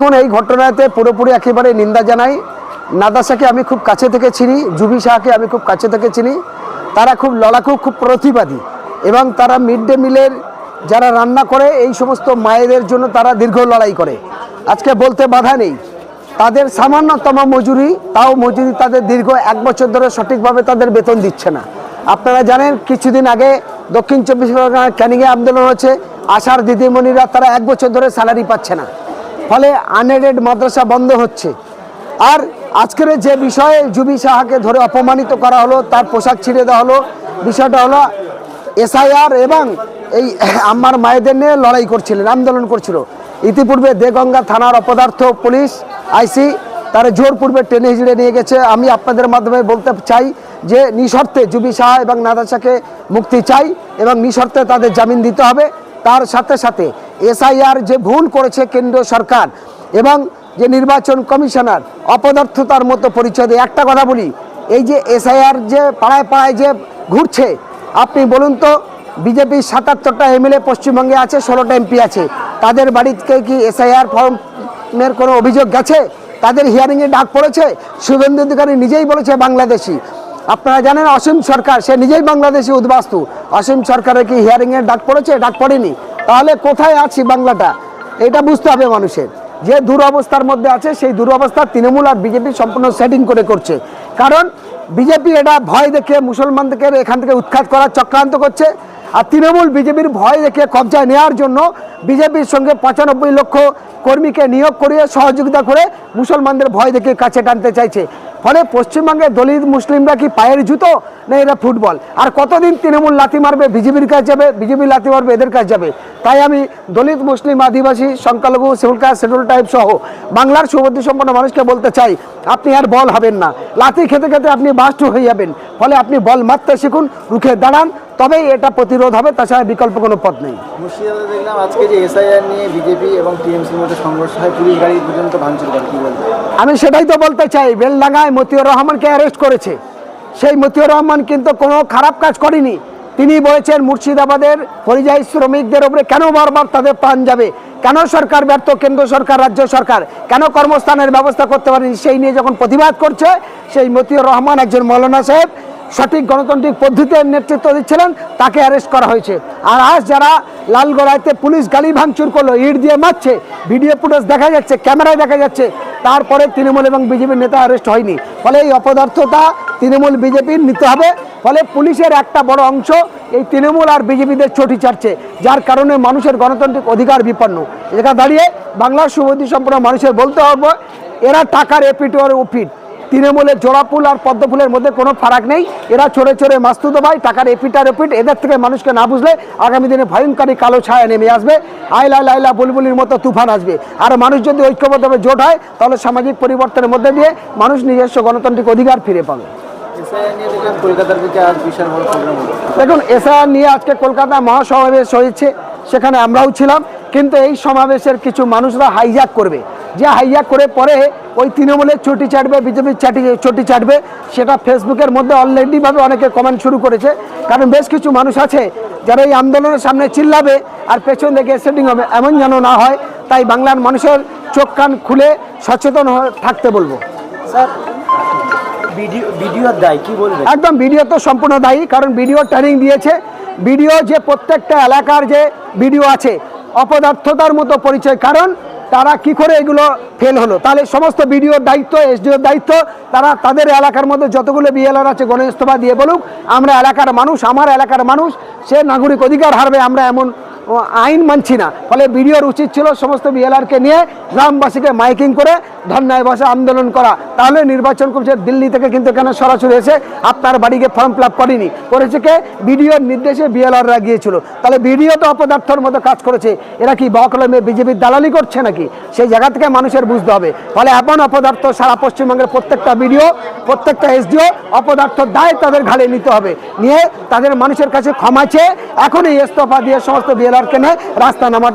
এখন এই ঘটনাতে পুরোপুরি একেবারে নিন্দা জানাই। নাদাসাকে আমি খুব কাছে থেকে চিনি, জুবি শাহকে আমি খুব কাছে থেকে চিনি। তারা খুব লড়াকু খুব প্রতিবাদী। এবং তারা মিড ডে মিলের যারা রান্না করে, এই সমস্ত মায়েদের জন্য তারা দীর্ঘ লড়াই করে। আজকে বলতে বাধা নেই। তাদের সামান্যতম মজুরি, তাও মজুরি তাদের দীর্ঘ এক বছর ধরে সঠিকভাবে তাদের বেতন দিচ্ছে না। আপনারা জানেন, কিছুদিন আগে দক্ষিণ চব্বিশ পরগনার ক্যানিংয়ে আন্দোলন হচ্ছে আশার দিদিমণিরা তারা এক বছর ধরে স্যালারি পাচ্ছে না। ফলে আনএডেড মাদ্রাসা বন্ধ হচ্ছে। আর আজকের যে বিষয়ে জুবি সাহাকে ধরে অপমানিত করা হলো, তার পোশাক ছিঁড়ে দেওয়া হলো, বিষয়টা হলো এসআইআর এবং এই আমার মায়েদের নিয়ে লড়াই করছিলেন, আন্দোলন করছিল। ইতিপূর্বে দেগঙ্গা থানার অপদার্থ পুলিশ, আইসি, তারা জোরপূর্বে টেনে হিজড়ে নিয়ে গেছে। আমি আপনাদের মাধ্যমে বলতে চাই যে নিঃশর্তে জুবি শাহ এবং নাদাসাকে মুক্তি চাই এবং নিঃশর্তে তাদের জামিন দিতে হবে। তার সাথে সাথে এসআইআর যে ভুল করেছে কেন্দ্রীয় সরকার এবং যে নির্বাচন কমিশনার অপদার্থতার মতো পরিচয় দেয়। একটা কথা বলি, এই যে এসআইআর যে পাড়ায় পাড়ায় যে ঘুরছে, আপনি বলুন তো, বিজেপির সাতাত্তরটা এমএলএ পশ্চিমবঙ্গে আছে, ষোলোটা এমপি আছে, তাদের বাড়িতে কি এসআইআর ফর্মের কোনো অভিযোগ গেছে? তাদের হিয়ারিংয়ে ডাক পড়েছে? শুভেন্দু অধিকারী নিজেই বলেছে বাংলাদেশি। আপনারা জানেন অসীম সরকার, সে নিজেই বাংলাদেশি উদ্বাস্তু। অসীম সরকারের কি হিয়ারিংয়ের ডাক পড়েছে? ডাক পড়েনি। তাহলে কোথায় আছি বাংলাটা? এটা বুঝতে হবে মানুষের। যে দুরবস্থার মধ্যে আছে, সেই দুরবস্থা তৃণমূল আর বিজেপি সম্পূর্ণ সেটিং করে করছে। কারণ বিজেপি এটা ভয় দেখে মুসলমানদেরকে এখান থেকে উৎখাত করার চক্রান্ত করছে। আর তৃণমূল বিজেপির ভয় দেখে কবজায় নেওয়ার জন্য বিজেপির সঙ্গে পঁচানব্বই লক্ষ কর্মীকে নিয়োগ করিয়ে সহযোগিতা করে মুসলমানদের ভয় দেখে কাছে টানতে চাইছে। ফলে পশ্চিমবঙ্গে দলিত মুসলিমরা কি পায়ের জুতো না এরা ফুটবল? আর কতদিন তৃণমূল লাথি মারবে, বিজেপির কাজ যাবে, বিজেপি লাথি মারবে, এদের কাজ যাবে? তাই আমি দলিত মুসলিম আদিবাসী সংখ্যালঘু শিডিউল কাস্ট শিডিউল টাইপ সহ বাংলার সুবুদ্ধি সম্পন্ন মানুষকে বলতে চাই, আপনি আর বল হবেন না। লাথি খেতে খেতে আপনি বাস্টু হয়ে যাবেন। ফলে আপনি বল মারতে শিখুন, রুখে দাঁড়ান তবেই এটা প্রতিরোধ হবে তাছাড়া বিকল্প কোনো পথ নেই। মুর্শিদাবাদে দেখলাম আজকে যে এসআইআর নিয়ে বিজেপি এবং টিএমসির মধ্যে সংঘর্ষ হয় পুলিশ গাড়ি পর্যন্ত ভাঙচুর করে কি বলবে আমি সেটাই তো বলতে চাই বেলডাঙ্গায় মতিউর রহমানকে অ্যারেস্ট করেছে। সেই মতিউর রহমান কিন্তু কোনো খারাপ কাজ করেনি। তিনি বলেছেন মুর্শিদাবাদের পরিযায়ী শ্রমিকদের উপরে কেন বারবার তাদের প্রাণ যাবে? কেন সরকার ব্যর্থ কেন্দ্র সরকার রাজ্য সরকার? কেন কর্মস্থানের ব্যবস্থা করতে পারেনি? সেই নিয়ে যখন প্রতিবাদ করছে সেই মতিউর রহমান একজন মৌলানা সাহেব সঠিক গণতান্ত্রিক পদ্ধতিতে নেতৃত্ব দিচ্ছিলেন, তাকে অ্যারেস্ট করা হয়েছে। আর আজ যারা লালগড়াইতে পুলিশ গালি ভাঙচুর করল, ইট দিয়ে মারছে ভিডিও ফুটেজ দেখা যাচ্ছে ক্যামেরায় দেখা যাচ্ছে, তারপরে তৃণমূল এবং বিজেপির নেতা অ্যারেস্ট হয়নি। ফলে এই অপদার্থতা তৃণমূল বিজেপির নিতে হবে। ফলে পুলিশের একটা বড় অংশ এই তৃণমূল আর বিজেপিদের চটি চাটছে যার কারণে মানুষের গণতান্ত্রিক অধিকার বিপন্ন। এটা দাঁড়িয়ে বাংলার সুবুদ্ধি সম্পন্ন মানুষের বলতে হবে, এরা টাকার এপিট আর উপিট তৃণমূলের জোড়াফুল আর পদ্মফুলের মধ্যে কোনো ফারাক নেই। এরা চড়ে চড়ে মাস্তুতো ভাই টাকার এপিট এদের থেকে মানুষকে না বুঝলে আগামী দিনে ভয়ঙ্করী কালো ছায়া নেমে আসবে। আইলা লাইলা বুলবুলির মতো তুফান আসবে। আর মানুষ যদি ঐক্যবদ্ধভাবে জোট হয় তাহলে সামাজিক পরিবর্তনের মধ্যে দিয়ে মানুষ নিজস্ব গণতান্ত্রিক অধিকার ফিরে পাবে। এসআইআর দেখুন এসআর নিয়ে আজকে কলকাতা মহাসমাবেশ হয়েছে সেখানে আমরাও ছিলাম কিন্তু এই সমাবেশের কিছু মানুষরা হাইজ্যাক করবে। যে হাইজ্যাক করে পরে ওই তৃণমূলের চটি চাটবে বিজেপির চাটি চটি চাটবে সেটা ফেসবুকের মধ্যে অলরেডিভাবে অনেকে কমেন্ট শুরু করেছে। কারণ বেশ কিছু মানুষ আছে যারা এই আন্দোলনের সামনে চিল্লাবে আর পেছন থেকে সেটিং হবে। এমন যেন না হয় তাই বাংলার মানুষের চোখ কান খুলে সচেতন হয়ে থাকতে বলব। স্যার ভিডিও ভিডিওর দায় কি বলবে একদম ভিডিও তো সম্পূর্ণ দায়ী কারণ ভিডিও ট্রেনিং দিয়েছে। ভিডিও যে প্রত্যেকটা এলাকার যে ভিডিও আছে অপদার্থতার মতো পরিচয়। কারণ তারা কি করে এগুলো ফেল হলো? তাহলে সমস্ত বিডিওর দায়িত্ব, এসডিওর দায়িত্ব, তারা তাদের এলাকার মধ্যে যতগুলো বিএলআর আছে গণেশতভা দিয়ে বলুক, আমরা এলাকার মানুষ, আমার এলাকার মানুষ, সে নাগরিক অধিকার হারবে, আমরা এমন আইন মানছি না। ফলে বিডিওর উচিত ছিল সমস্ত বিএলআরকে নিয়ে গ্রামবাসীকে মাইকিং করে ধর্নায় বসে আন্দোলন করা। তাহলে নির্বাচন কমিশন দিল্লি থেকে কিন্তু এখানে সরাসরি এসে আপনার বাড়িকে ফর্ম ফিল করেনি। করেছে কে? বিডিওর নির্দেশে বিএলআররা গিয়েছিল। তাহলে বিডিও তো অপদার্থর মতো কাজ করেছে। এরা কি বকলমে বিজেপির দালালি করছে নাকি? সেই জায়গা থেকে মানুষের বুঝতে হবে। ফলে এমন অপদার্থ সারা পশ্চিমবঙ্গের প্রত্যেকটা বিডিও, প্রত্যেকটা এসডিও অপদার্থ দায় তাদের ঘাড়ে নিতে হবে। নিয়ে তাদের মানুষের কাছে ক্ষমা চেয়ে এখনই ইস্তফা দিয়ে সমস্ত বিএলআর কেনে রাস্তা নামাটা